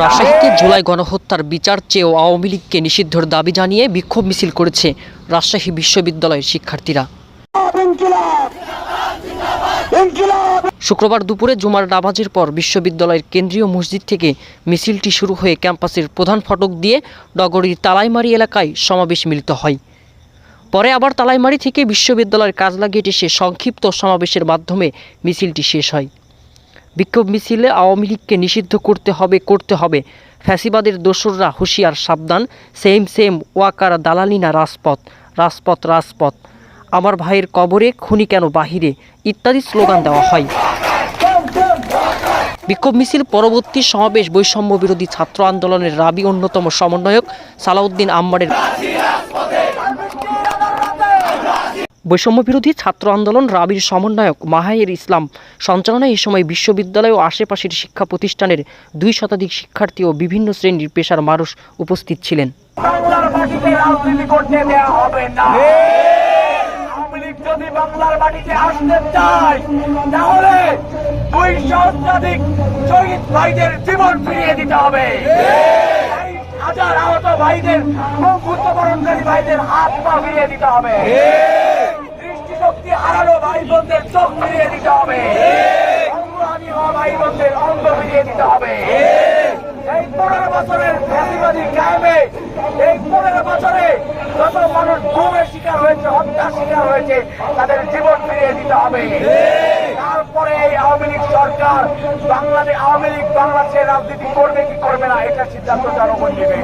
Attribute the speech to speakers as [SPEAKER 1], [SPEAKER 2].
[SPEAKER 1] রাজশাহীতে জুলাই গণহত্যার বিচার চেয়েও আওয়ামী লীগকে নিষিদ্ধর দাবি জানিয়ে বিক্ষোভ মিছিল করেছে রাজশাহী বিশ্ববিদ্যালয়ের শিক্ষার্থীরা। শুক্রবার দুপুরে জুমার নামাজের পর বিশ্ববিদ্যালয়ের কেন্দ্রীয় মসজিদ থেকে মিছিলটি শুরু হয়ে ক্যাম্পাসের প্রধান ফটক দিয়ে নগরীর তালাইমারি এলাকায় সমাবেশ মিলিত হয়। পরে আবার তালাইমারি থেকে বিশ্ববিদ্যালয়ের কাজলা গেট এসে সংক্ষিপ্ত সমাবেশের মাধ্যমে মিছিলটি শেষ হয়। বিক্ষোভ মিছিলে আওয়ামী লীগকে নিষিদ্ধ করতে হবে করতে হবে। ফ্যাসিবাদের দোসররা হুঁশিয়ার সাবধান, সেম সেম ওয়াকার দালালিনা রাজপথ রাজপথ রাজপথ। আমার ভাইয়ের কবরে খুনি কেন বাহিরে? ইত্যাদি স্লোগান দেওয়া হয়। বিক্ষোভ মিছিল, পরবর্তী সমাবেশ, বৈষম্য বিরোধী ছাত্র আন্দোলনের রাবি অন্যতম সমন্বয়ক সালাউদ্দিন আম্মারের বৈষম্য বিরোধী ছাত্র আন্দোলন রাবির সমন্বয়ক মাহায়ের ইসলাম সঞ্চালনায় এই সময় বিশ্ববিদ্যালয় ও আশেপাশের শিক্ষা প্রতিষ্ঠানের দুই শতাধিক শিক্ষার্থী ও বিভিন্ন শ্রেণির পেশার মানুষ উপস্থিত ছিলেন।
[SPEAKER 2] বাংলার মাটিতে আসতে চায় তাহলে দুই সহস্রাধিক শহীদ ভাইদের জীবন ফিরিয়ে দিতে হবে। হাজার আহত ভাইদের গুরুত্ববরণকারী ভাইদের হাত পা ফিরিয়ে দিতে হবে। দৃষ্টিশক্তি হারানো ভাই বোনদের চোখ ফিরিয়ে দিতে হবে। ভাই বোনদের অঙ্গ ফিরিয়ে দিতে হবে। এই পনেরো বছরের ফ্যাসিবাদী কায়েমে এই হয়েছে, তাদের জীবন ফিরিয়ে দিতে হবে তারপরে এই আওয়ামী লীগ সরকার বাংলাদেশ আওয়ামী লীগ বাংলাদেশের রাজনীতি করবে কি করবে না, এটা সিদ্ধান্ত জনগণ নেবে।